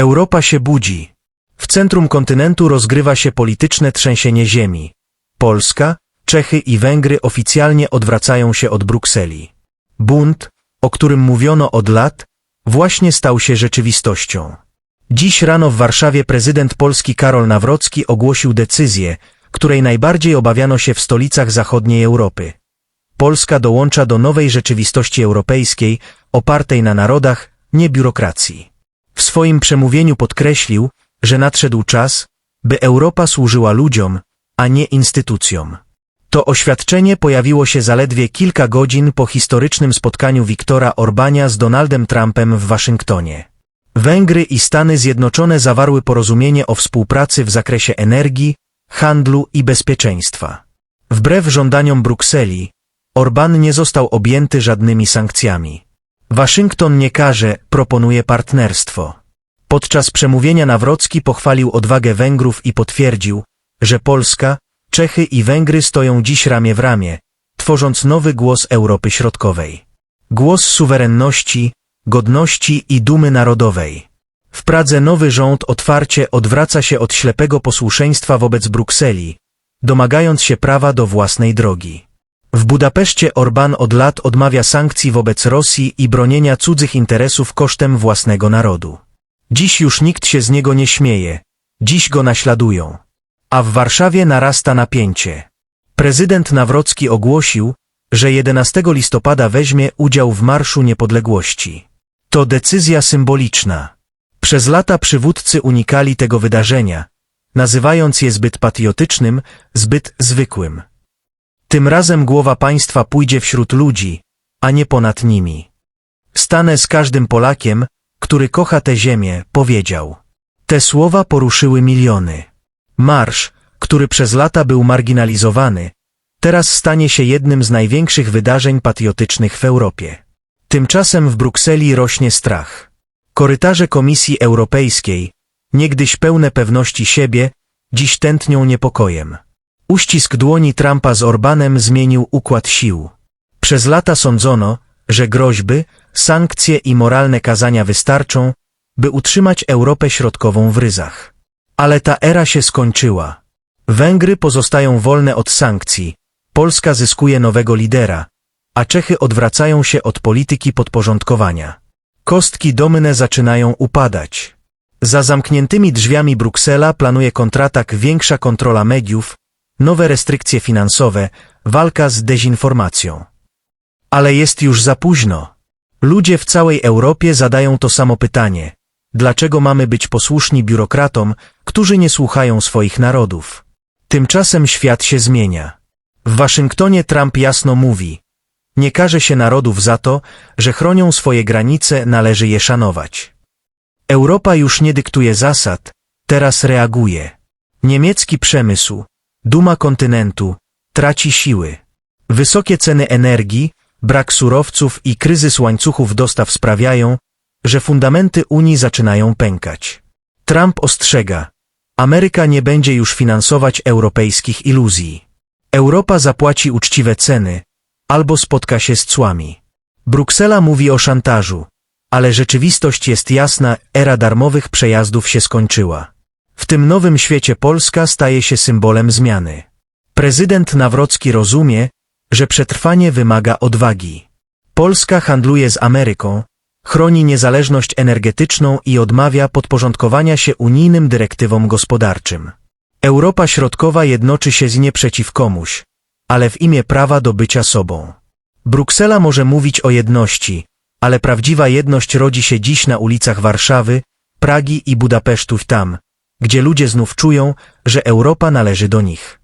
Europa się budzi. W centrum kontynentu rozgrywa się polityczne trzęsienie ziemi. Polska, Czechy i Węgry oficjalnie odwracają się od Brukseli. Bunt, o którym mówiono od lat, właśnie stał się rzeczywistością. Dziś rano w Warszawie prezydent Polski Karol Nawrocki ogłosił decyzję, której najbardziej obawiano się w stolicach zachodniej Europy. Polska dołącza do nowej rzeczywistości europejskiej, opartej na narodach, nie biurokracji. W swoim przemówieniu podkreślił, że nadszedł czas, by Europa służyła ludziom, a nie instytucjom. To oświadczenie pojawiło się zaledwie kilka godzin po historycznym spotkaniu Viktora Orbania z Donaldem Trumpem w Waszyngtonie. Węgry i Stany Zjednoczone zawarły porozumienie o współpracy w zakresie energii, handlu i bezpieczeństwa. Wbrew żądaniom Brukseli, Orban nie został objęty żadnymi sankcjami. Waszyngton nie każe, proponuje partnerstwo. Podczas przemówienia Nawrocki pochwalił odwagę Węgrów i potwierdził, że Polska, Czechy i Węgry stoją dziś ramię w ramię, tworząc nowy głos Europy Środkowej. Głos suwerenności, godności i dumy narodowej. W Pradze nowy rząd otwarcie odwraca się od ślepego posłuszeństwa wobec Brukseli, domagając się prawa do własnej drogi. W Budapeszcie Orban od lat odmawia sankcji wobec Rosji i bronienia cudzych interesów kosztem własnego narodu. Dziś już nikt się z niego nie śmieje, dziś go naśladują. A w Warszawie narasta napięcie. Prezydent Nawrocki ogłosił, że 11 listopada weźmie udział w Marszu Niepodległości. To decyzja symboliczna. Przez lata przywódcy unikali tego wydarzenia, nazywając je zbyt patriotycznym, zbyt zwykłym. Tym razem głowa państwa pójdzie wśród ludzi, a nie ponad nimi. Stanę z każdym Polakiem, który kocha tę ziemię, powiedział. Te słowa poruszyły miliony. Marsz, który przez lata był marginalizowany, teraz stanie się jednym z największych wydarzeń patriotycznych w Europie. Tymczasem w Brukseli rośnie strach. Korytarze Komisji Europejskiej, niegdyś pełne pewności siebie, dziś tętnią niepokojem. Uścisk dłoni Trumpa z Orbanem zmienił układ sił. Przez lata sądzono, że groźby, sankcje i moralne kazania wystarczą, by utrzymać Europę Środkową w ryzach. Ale ta era się skończyła. Węgry pozostają wolne od sankcji, Polska zyskuje nowego lidera, a Czechy odwracają się od polityki podporządkowania. Kostki domne zaczynają upadać. Za zamkniętymi drzwiami Bruksela planuje kontratak większa kontrola mediów, nowe restrykcje finansowe, walka z dezinformacją. Ale jest już za późno. Ludzie w całej Europie zadają to samo pytanie. Dlaczego mamy być posłuszni biurokratom, którzy nie słuchają swoich narodów? Tymczasem świat się zmienia. W Waszyngtonie Trump jasno mówi, nie karze się narodów za to, że chronią swoje granice, należy je szanować. Europa już nie dyktuje zasad, teraz reaguje. Niemiecki przemysł, duma kontynentu, traci siły. Wysokie ceny energii, brak surowców i kryzys łańcuchów dostaw sprawiają, że fundamenty Unii zaczynają pękać. Trump ostrzega, Ameryka nie będzie już finansować europejskich iluzji. Europa zapłaci uczciwe ceny, albo spotka się z cłami. Bruksela mówi o szantażu, ale rzeczywistość jest jasna, era darmowych przejazdów się skończyła. W tym nowym świecie Polska staje się symbolem zmiany. Prezydent Nawrocki rozumie, że przetrwanie wymaga odwagi. Polska handluje z Ameryką, chroni niezależność energetyczną i odmawia podporządkowania się unijnym dyrektywom gospodarczym. Europa Środkowa jednoczy się z nie przeciw komuś, ale w imię prawa do bycia sobą. Bruksela może mówić o jedności, ale prawdziwa jedność rodzi się dziś na ulicach Warszawy, Pragi i Budapesztu tam, gdzie ludzie znów czują, że Europa należy do nich.